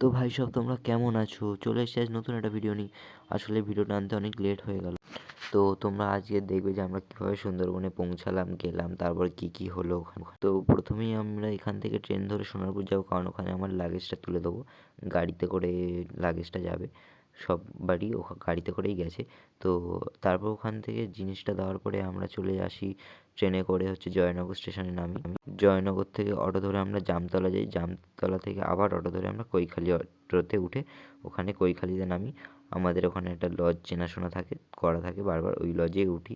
তো ভাই সব, তোমরা কেমন আছো? চলে এসে আজ নতুন একটা ভিডিও নিই আসলে ভিডিওটা আনতে অনেক লেট হয়ে গেল। তো তোমরা আজকে দেখবে যে আমরা কীভাবে সুন্দরবনে পৌঁছালাম, গেলাম, তারপর কি কি হলো তো প্রথমেই আমরা এখান থেকে ট্রেন ধরে সোনারপুর যাব, কারণ ওখানে আমার লাগেজটা তুলে দেবো। গাড়িতে করে লাগেজটা যাবে। সব বাড়ি ওখা, গাড়িতে করেই গেছে। তো তারপর ওখান থেকে জিনিসটা দেওয়ার পরে আমরা চলে আসি ট্রেনে করে হচ্ছে জয়নগর স্টেশনে নামি। জয়নগর থেকে অটো ধরে আমরা জামতলা যাই। জামতলা থেকে আবার অটো ধরে আমরা কৈখালি অটোতে উঠে ওখানে কৈখালিতে নামি। আমাদের ওখানে একটা লজ চেনাশোনা থাকে, করা থাকে, বারবার ওই লজে উঠি।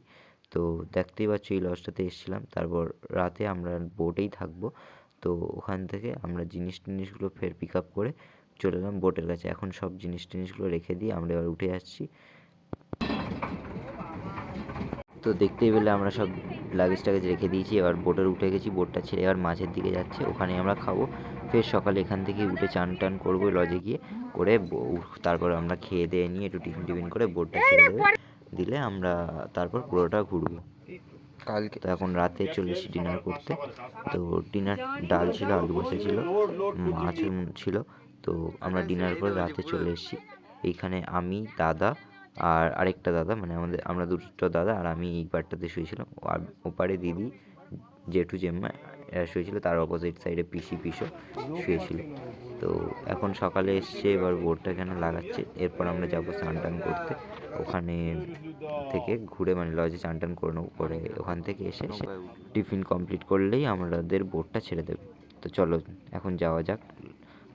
তো দেখতেই পাচ্ছ এই লজটাতে এসেছিলাম। তারপর রাতে আমরা বোটেই থাকব। তো ওখান থেকে আমরা জিনিস টিনিসগুলো ফের পিক আপ করে চলে এলাম বোটের কাছে। এখন সব জিনিস টিনিসগুলো রেখে দিয়ে আমরা এবার উঠে যাচ্ছি তো দেখতেই পেলে আমরা সব লাগেজ টাগেজ রেখে দিয়েছি এবার বোটের উঠে গেছি বোটটা ছেড়ে এবার মাঝের দিকে যাচ্ছে ওখানে আমরা খাব। ফের সকালে এখান থেকে উঠে চান টান করব লজে গিয়ে করে তারপর আমরা খেয়ে দিয়ে নিয়ে একটু টিফিন টিফিন করে বোটটা ছেড়ে দেবে। দিলে আমরা তারপর পুরোটা ঘুরবো। কালকে। তো এখন রাতে চলে ডিনার করতে। তো ডিনার ডাল ছিল আলু বসে ছিল মাছ ছিল তো আমরা ডিনার করে রাতে চলে এসেছি। এইখানে আমি দাদা আর আরেকটা দাদা মানে আমাদের আমরা দুটো দাদা আর আমি এই পারটাতে শুয়েছিলাম। আর ওপারে দিদি জেঠু জেম্মা এরা শুয়েছিল তার অপোজিট সাইডে পিসি পিসো শুয়েছিল। তো এখন সকালে এসছে এবার বোর্ডটা এখানে লাগাচ্ছে। এরপর আমরা যাব স্নান টান করতে। ওখানে থেকে ঘুরে মানে লজে চান টান করে নেব করে ওখান থেকে এসে এসে টিফিন কমপ্লিট করলেই আমাদের বোর্ডটা ছেড়ে দেবে। তো চলো এখন যাওয়া যাক।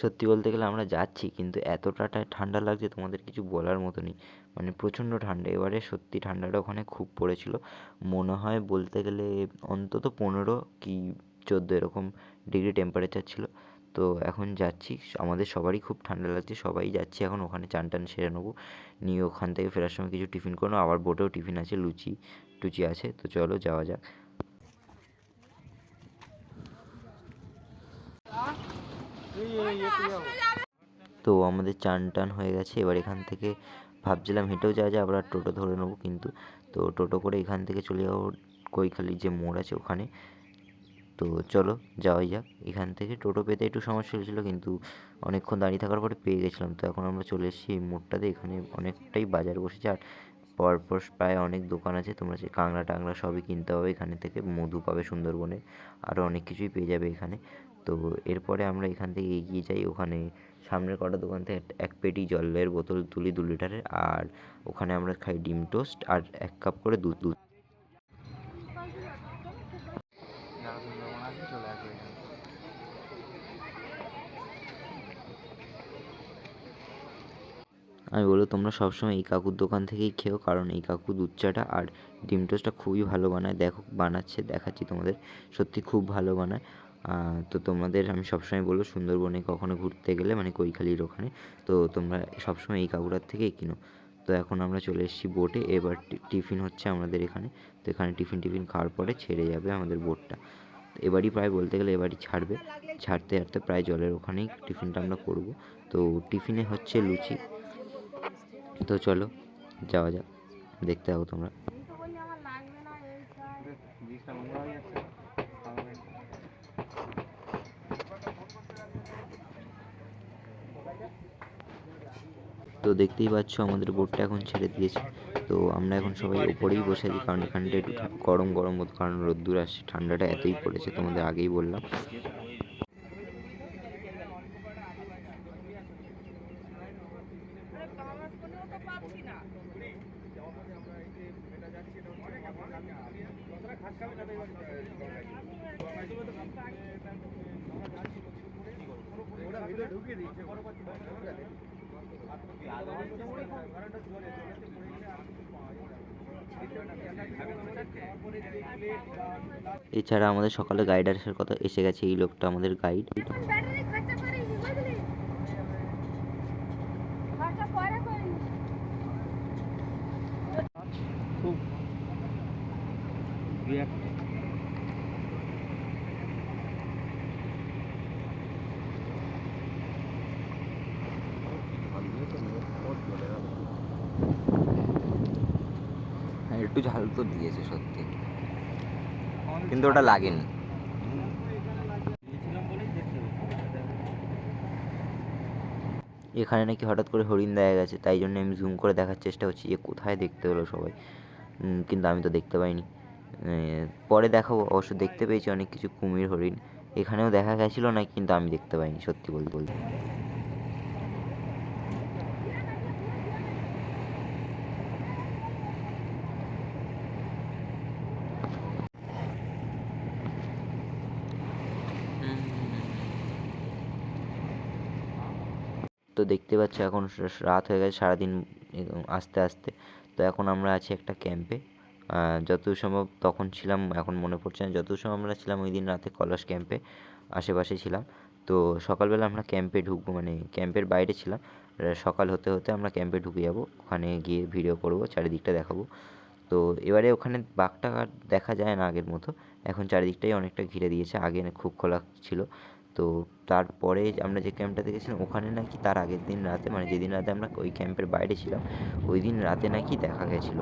সত্যি বলতে গেলে আমরা যাচ্ছি, কিন্তু এতটা ঠান্ডা লাগছে তোমাদের কিছু বলার মতো নেই। মানে প্রচণ্ড ঠান্ডা। এবারে সত্যি ঠান্ডাটা ওখানে খুব পড়েছিল। মনে হয় বলতে গেলে অন্তত পনেরো কি চোদ্দ এরকম ডিগ্রি টেম্পারেচার ছিল। তো এখন যাচ্ছি। আমাদের সবারই খুব ঠান্ডা লাগছে। সবাই যাচ্ছি এখন। ওখানে চান টান সেরে নেব। নিয়ে ওখান থেকে ফেরার সময় কিছু টিফিন করে নেব। আবার বোটেও টিফিন আছে। লুচি, টুচি আছে। তো চলো যাওয়া যাক। তো আমাদের চান টান হয়ে গেছে, এবার এখান থেকে ভাবছিলাম হেঁটেও যাওয়া যায়, আবার টোটো ধরে নেব কিন্তু। তো টোটো করে এখান থেকে চলে যাব কৈখালির যে মোড় আছে ওখানে। তো চলো, যাওয়াই যাক। এখান থেকে টোটো পেতে একটু সমস্যা হয়েছিলো কিন্তু অনেকক্ষণ দাঁড়িয়ে থাকার পরে পেয়ে গেছিলাম। তো এখন আমরা চলে এসেছি এই মোড়টাতে, এখানে অনেকটাই বাজার বসেছে। আর পরপর প্রায় অনেক দোকান আছে, তোমরা সেই কাংড়া টাংড়া সবই কিনতে হবে এখানে থেকে, মধু পাবে সুন্দরবনে আরও অনেক কিছুই পেয়ে যাবে এখানে। তো এরপরে আমরা এখান থেকে এগিয়ে যাই, ওখানে সামনের কটা দোকান থেকে এক পেটি জলের বোতল তুলি দু লিটারের, আর ওখানে আমরা খাই ডিম টোস্ট, আর এক কাপ করে দুধ দুধ। আমি বলব তোমরা সবসময় এই কাকুর দোকান থেকেই খেও, কারণ এই কাকু দুধ চাটা আর ডিম টোস্টটা খুবই ভালো বানায়। দেখো, বানাচ্ছে, দেখাচ্ছি তোমাদের। সত্যি খুব ভালো বানায়। তো তোমাদের আমি সবসময় বলব সুন্দরবনে কখনো ঘুরতে গেলে মানে কৈখালির ওখানে, তো তোমরা সবসময় এই কাকুটার থেকেই কিনো। তো এখন আমরা চলে এসেছি বোটে, এবার টিফিন হচ্ছে আমাদের এখানে। তো এখানে টিফিন টিফিন খাওয়ার পরে ছেড়ে যাবে আমাদের বোটটা। এবারই প্রায় বলতে গেলে এবারই ছাড়বে। ছাড়তে ছাড়তে প্রায় জলের ওখানেই টিফিনটা আমরা করব। তো টিফিনে হচ্ছে লুচি। তো চলো, যাওয়া যাক, দেখতে হবে তোমরা। তো দেখতেই পাচ্ছ, আমাদের বোটটা এখন ছেড়ে দিয়েছে। তো আমরা এখন সবাই উপরেই বসে আছি, কারণ এখানটা একটু গরম গরম কারণ রোদ্দুর আসছে, ঠান্ডাটা এতই পড়েছে তোমাদের আগেই বললাম। এছাড়া আমাদের সকালে গাইড আসার কথা এসে গেছে এই লোকটা আমাদের গাইড খুব একটু ঝাল তো দিয়েছে সত্যি। কিন্তু ওটা লাগেনি। এখানে নাকি হঠাৎ করে হরিণ দেখা গেছে তাই জন্য আমি জুম করে দেখার চেষ্টা করছি যে কোথায় দেখতে হলো সবাই। কিন্তু আমি তো দেখতে পাইনি। পরে দেখাবো অবশ্য দেখতে পেয়েছি অনেক কিছু কুমির হরিণ। এখানেও দেখা গেছিল না কিন্তু আমি দেখতে পাইনি সত্যি বলতে বলতে। দেখতে পাচ্ছ, এখন রাত হয়ে গেছে সারাদিন আস্তে আস্তে। তো এখন আমরা আছি একটা ক্যাম্পে যত সম্ভব তখন ছিলাম, এখন মনে পড়ছে না। যতদূর সম্ভব আমরা ছিলাম ওই দিন রাতে কলস ক্যাম্পে আশেপাশে ছিলাম। তো সকালবেলা আমরা ক্যাম্পে ঢুকবো মানে ক্যাম্পের বাইরে ছিলাম। সকাল হতে হতে আমরা ক্যাম্পে ঢুকে যাব, ওখানে গিয়ে ভিডিও করব, চারিদিকটা দেখাবো। তো এবারে ওখানে বাঘটা দেখা যায় না আগের মতো। এখন চারিদিকটাই অনেকটা ঘিরে দিয়েছে, আগে খুব খোলা ছিল। তো তারপরে আমরা যে ক্যাম্পটা দেখেছিলাম ওখানে নাকি তার আগের দিন রাতে মানে যেদিন রাতে আমরা ওই ক্যাম্পের বাইরে ছিলাম ওই দিন রাতে নাকি দেখা গেছিল।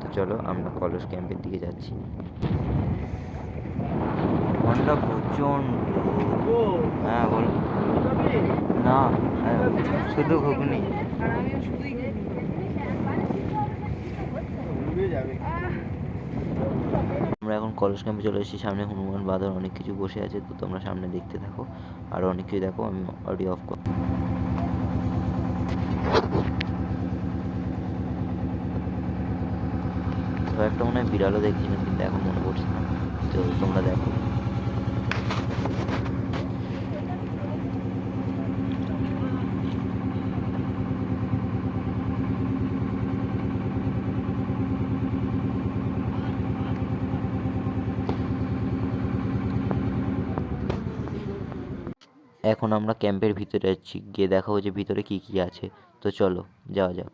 তো চলো আমরা কলস ক্যাম্পের দিকে যাচ্ছি। ঠান্ডা প্রচণ্ড। হ্যাঁ বল। না হ্যাঁ, শুধু ঘুগনি। আমরা এখন কলেজ ক্যাম্পে চলে এসেছি। সামনে হনুমান বাঁধার অনেক কিছু বসে আছে, তো তোমরা সামনে দেখতে থাকো। আর অনেক কিছু দেখো, আমি অডিও অফ কর একটা মনে হয় বিড়ালও দেখছিলাম কিন্তু এখন মনে পড়ছে না। তো তোমরা দেখো। এখন আমরা ক্যাম্পের ভিতরে যাচ্ছি গিয়ে দেখাবো যে ভিতরে কী কী আছে। তো চলো, যাওয়া যাক।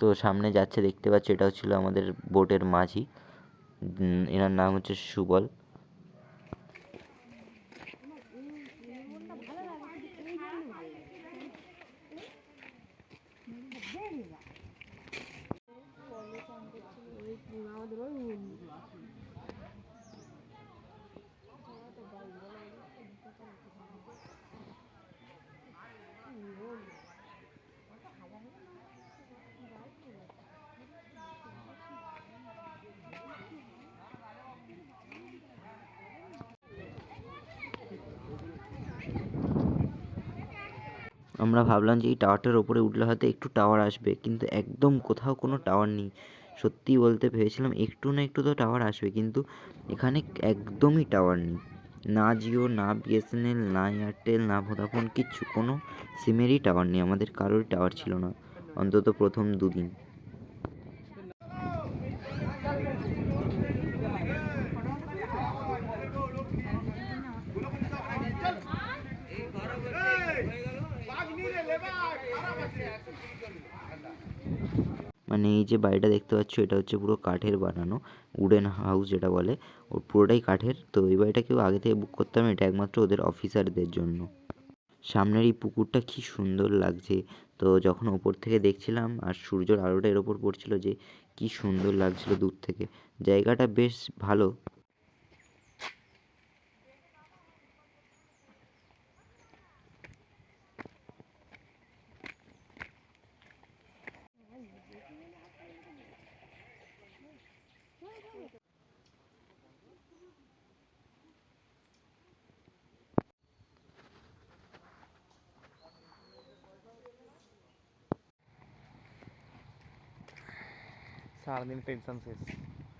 তো সামনে যাচ্ছে দেখতে পাচ্ছি এটা ছিল আমাদের বোটের মাঝি। এনার নাম হচ্ছে সুবল। আমরা ভাবলাম যে এই টাওয়ারটার ওপরে উঠলে হয়তো একটু টাওয়ার আসবে, কিন্তু একদম কোথাও কোনো টাওয়ার নেই। সত্যি বলতে ভেবেছিলাম একটু না একটু তো টাওয়ার আসবে, কিন্তু এখানে একদমই টাওয়ার নেই। না জিও, না বিএসএনএল, না এয়ারটেল, না ভোদাফোন কিচ্ছু, কোনো সিমেরই টাওয়ার নেই, আমাদের কারোরই টাওয়ার ছিল না, অন্তত প্রথম দুদিন। এই যে বাড়িটা দেখতে পাচ্ছ এটা হচ্ছে পুরো কাঠের বানানো উডেন হাউস যেটা বলে। ও পুরোটাই কাঠের তো এই বাড়িটা কেউ আগে থেকে বুক করতে হবে না, এটা একমাত্র ওদের অফিসারদের জন্য। সামনের এই পুকুরটা কি সুন্দর লাগছে। তো যখন ওপর থেকে দেখছিলাম আর সূর্যের আলোটা এর ওপর পড়ছিল যে কি সুন্দর লাগছিল দূর থেকে। জায়গাটা বেশ ভালো। সারাদিন টেনশন শেষ।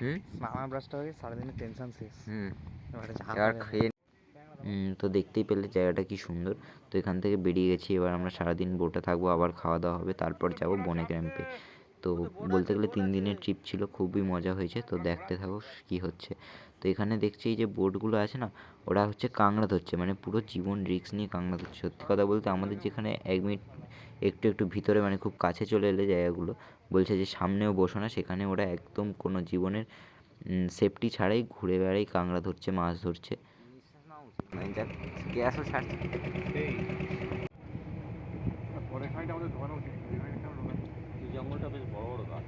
হুম? স্নান ব্রাশটা হয়ে সারাদিনের টেনশন শেষ। হুম। এবারে খেয়ে তো দেখতেই পেলে জায়গাটা কি সুন্দর। তো এখান থেকে বেরিয়ে গেছি এবার আমরা সারাদিন বোটে থাকব আবার খাওয়া দাওয়া হবে তারপর যাব বনে ক্যাম্পে। তো বলতে গেলে তিন দিনের ট্রিপ ছিল খুবই মজা হয়েছে তো দেখতে থাকো কি হচ্ছে। তো এখানে দেখছি এই যে বোটগুলো আছে না ওরা হচ্ছে কাঁকড়া ধরছে মানে পুরো জীবন রিস্ক নিয়ে কাঁকড়া ধরছে। সত্যি কথা বলতে আমাদের যেখানে এক মিনিট একটু একটু ভিতরে মানে খুব কাছে চলে এলে জায়গাগুলো বলছে যে সামনেও বসো না সেখানে ওরা একদম কোনো জীবনের সেফটি ছাড়াই ঘুরে বেড়াই কাঁকড়া ধরছে মাছ ধরছে। গ্যাসও ছাড়ছে জঙ্গলটা বেশ বড় বড় গাছ।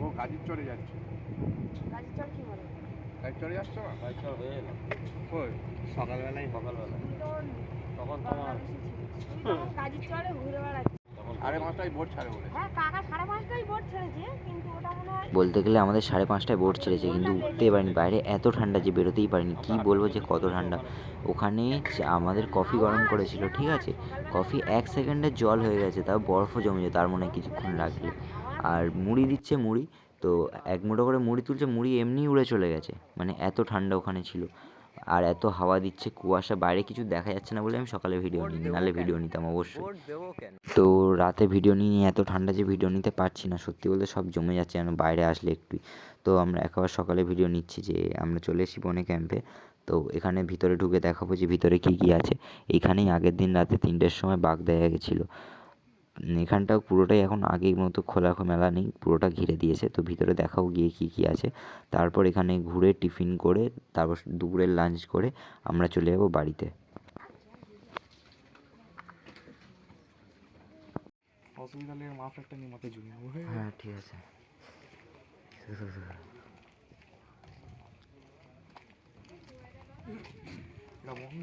ও গাড়ির চড়ে যাচ্ছে গাড়ির চল কি বলে গাড়ি চড়ে যাচ্ছে না গাছ চড় হয়ে। কই সকালবেলায় সকালবেলা তখন তখন তোমার চলে ঘুরে বেড়াচ্ছে তখন আরে বোট ছাড়ে বলে হ্যাঁ কাকা সাড়ে পাঁচটায় বোট ছেড়েছে কিন্তু ওটা মনে হয় বলতে গেলে আমাদের সাড়ে পাঁচটায় বোট ছেড়েছে কিন্তু উঠতেই পারিনি বাইরে এত ঠান্ডা যে বেরোতেই পারিনি কী বলব যে কত ঠান্ডা। ওখানে আমাদের কফি গরম করেছিল ঠিক আছে? কফি এক সেকেন্ডে জল হয়ে গেছে তাও বরফও জমেছে তার মনে হয় কিছুক্ষণ রাখলে আর মুড়ি দিচ্ছে মুড়ি তো এক মুঠো করে মুড়ি তুলছে মুড়ি এমনিই উড়ে চলে গেছে মানে এত ঠান্ডা ওখানে ছিল। আর এত হাওয়া দিচ্ছে কুয়াশা বাইরে কিছু দেখা যাচ্ছে না বলে আমি সকালে ভিডিও নিই নাহলে ভিডিও নিতাম অবশ্যই। তো রাতে ভিডিও নিয়ে এত ঠান্ডা যে ভিডিও নিতে পারছি না সত্যি বলতে সব জমে যাচ্ছে যেন বাইরে আসলে একটুই। তো আমরা একবার সকালে ভিডিও নিচ্ছি যে আমরা চলে এসেছি বনে ক্যাম্পে তো এখানে ভিতরে ঢুকে দেখাবো যে ভিতরে কী কী আছে। এইখানেই আগের দিন রাতে তিনটের সময় বাঘ দেখা গেছিল। এখানটাও পুরোটাই এখন আগের মতো খোলা মেলা নেই পুরোটা ঘিরে দিয়েছে। তো ভিতরে দেখাও গিয়ে কী কী আছে। তারপর এখানে ঘুরে টিফিন করে তারপর দুপুরের লাঞ্চ করে আমরা চলে যাব বাড়িতে। অসুবিধা হলে মাছ একটা নিয়ে মাথায় ঝুলিয়ে নেব। হ্যাঁ ঠিক আছে। এটা বন্ধ।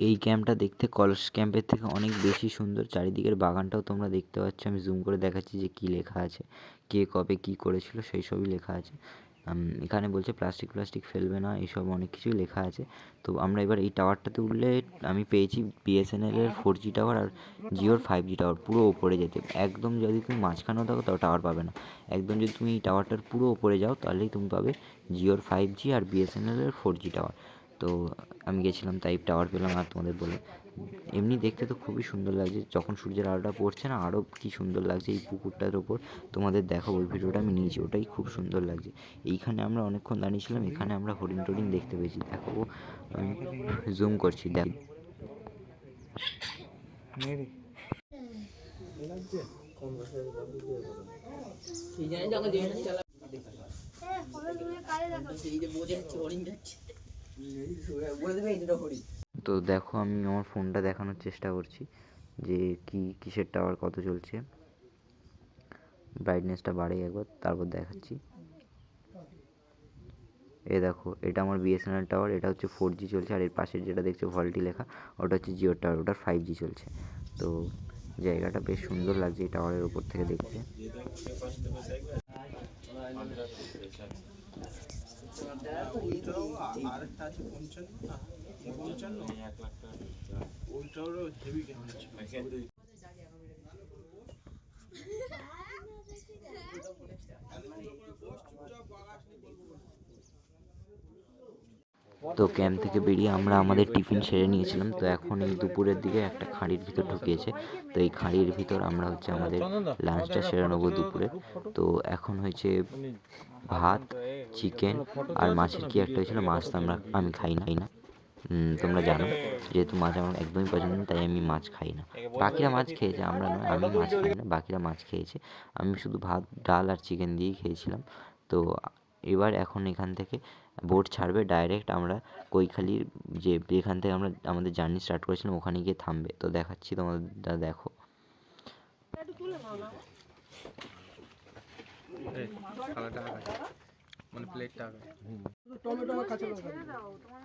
এই ক্যাম্পটা দেখতে কলস ক্যাম্পের থেকে অনেক বেশি সুন্দর। চারিদিকের বাগানটাও তোমরা দেখতে পাচ্ছ। আমি জুম করে দেখাচ্ছি যে কি লেখা আছে, কে কবে কি করেছিল, সেই সবই লেখা আছে। এখানে বলছে প্লাস্টিক প্লাস্টিক ফেলবে না এইসব অনেক কিছুই লেখা আছে। তো আমরা এবার এই টাওয়ারটাতে উঠলে আমি পেয়েছি বিএসএনএলের ফোর জি টাওয়ার আর জিওর ফাইভ জি টাওয়ার পুরো ওপরে যেতে। একদম যদি তুমি মাঝখানেও থাকো, তাও টাওয়ার পাবে না। একদম যদি তুমি এই টাওয়ারটার পুরো ওপরে যাও, তাহলেই তুমি পাবে জিওর ফাইভ জি আর বিএসএনএলের ফোর জি টাওয়ার তো আমি গেছিলাম, তাই টাওয়ার পেলাম আর তোমাদের বলে এমনি দেখতে তো খুবই সুন্দর লাগছে যখন সূর্যের আলোটা পড়ছে না আরও কি সুন্দর লাগছে এই পুকুরটার ওপর। তোমাদের দেখো ওই ভিডিওটা আমি নিয়েছি ওটাই খুব সুন্দর লাগছে। এইখানে আমরা অনেকক্ষণ দাঁড়িয়েছিলাম এখানে আমরা হরিণ টরিণ দেখতে পেয়েছি। দেখো আমি জুম করছি দেখ। হ্যাঁ কারে দেখো তো দেখো আমি আমার ফোনটা দেখানোর চেষ্টা করছি যে কি, কিসের টাওয়ার কত চলছে। ব্রাইটনেসটা বাড়াই একবার, তারপর দেখাচ্ছি। এ দেখো, এটা আমার বিএসএনএল টাওয়ার এটা হচ্ছে ফোর জি চলছে, আর এর পাশের যেটা দেখছ ভল্টি লেখা, ওটা হচ্ছে জিওর টাওয়ার ওটার ফাইভ জি চলছে। তো জায়গাটা বেশ সুন্দর লাগছে এই টাওয়ারের উপর থেকে দেখতে। তো ক্যাম্প থেকে বেরিয়ে আমরা আমাদের টিফিন সেরে নিয়েছিলাম। তো এখন এই দুপুরের দিকে একটা খাঁড়ির ভিতর ঢুকিয়েছে। তো এই খাঁড়ির ভিতর আমরা হচ্ছে আমাদের লাঞ্চটা সেরে নেব দুপুরে। তো এখন হয়েছে ভাত, চিকেন আর মাছের কি একটা হয়েছিল, মাছ তো আমরা আমি খাই নাই না। তোমরা জানো। যেহেতু মাছ আমার একদমই পছন্দ না, তাই আমি মাছ খাই না। বাকিরা মাছ খেয়েছে আমরা নয় আমি মাছ খাই না বাকিরা মাছ খেয়েছে। আমি শুধু ভাত ডাল আর চিকেন দিয়েই খেয়েছিলাম। তো এবার এখন এখান থেকে বোট ছাড়বে ডাইরেক্ট আমরা কৈখালির যে যেখান থেকে আমরা আমাদের জার্নি স্টার্ট করেছিলাম ওখানে গিয়ে থামবে। তো দেখাচ্ছি তোমাদের দেখো। তুলে নাও না থালাটা আগে মানে প্লেটটা আগে ছেড়ে দাও তোমার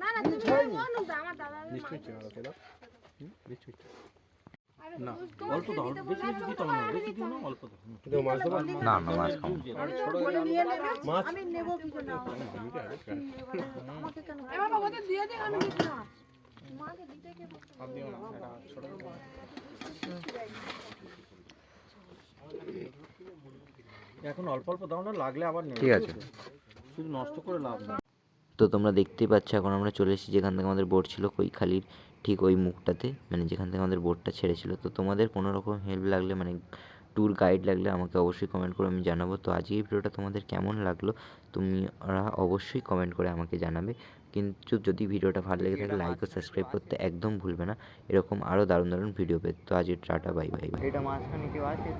না না তুমি বলো তো আমার দাদা নিশ্চয়ই চেহারা তোরা নিশ্চয়ই না অল্প দাও বেশি দিতে হবে না বেশি দিও না অল্প না না মাছ খাব না। আমি নেব কিছু না আমাকে কেন এ বাবা ওদের দিয়ে দে আমি নিচ্ছি না। মাকে দিতে কে হাত দিও না ছোট এখন অল্প অল্প দাও না লাগলে আবার নেবে ঠিক আছে। শুধু নষ্ট করে লাভ নেই। তো তোমরা দেখতেই পাচ্ছ এখন আমরা চলে এসেছি যেখান থেকে আমাদের বোট ছিল ওই কৈখালির ঠিক ওই মুখটাতে মানে যেখান থেকে আমাদের বোটটা ছেড়েছিল। তো তোমাদের কোনো রকম হেল্প লাগলে মানে ট্যুর গাইড লাগলে আমাকে অবশ্যই কমেন্ট করে আমি জানাব। তো আজকে এই ভিডিওটা তোমাদের কেমন লাগল তুমি ওরা অবশ্যই কমেন্ট করে আমাকে জানাবে। কিন্তু যদি ভিডিওটা ভালো লেগে থাকে লাইক ও সাবস্ক্রাইব করতে একদম ভুলবে না। এরকম আরও দারুণ দারুণ ভিডিও পেতে। তো আজকে টাটা বাই বাই বাই এটা মাঝখানে কেউ আছে?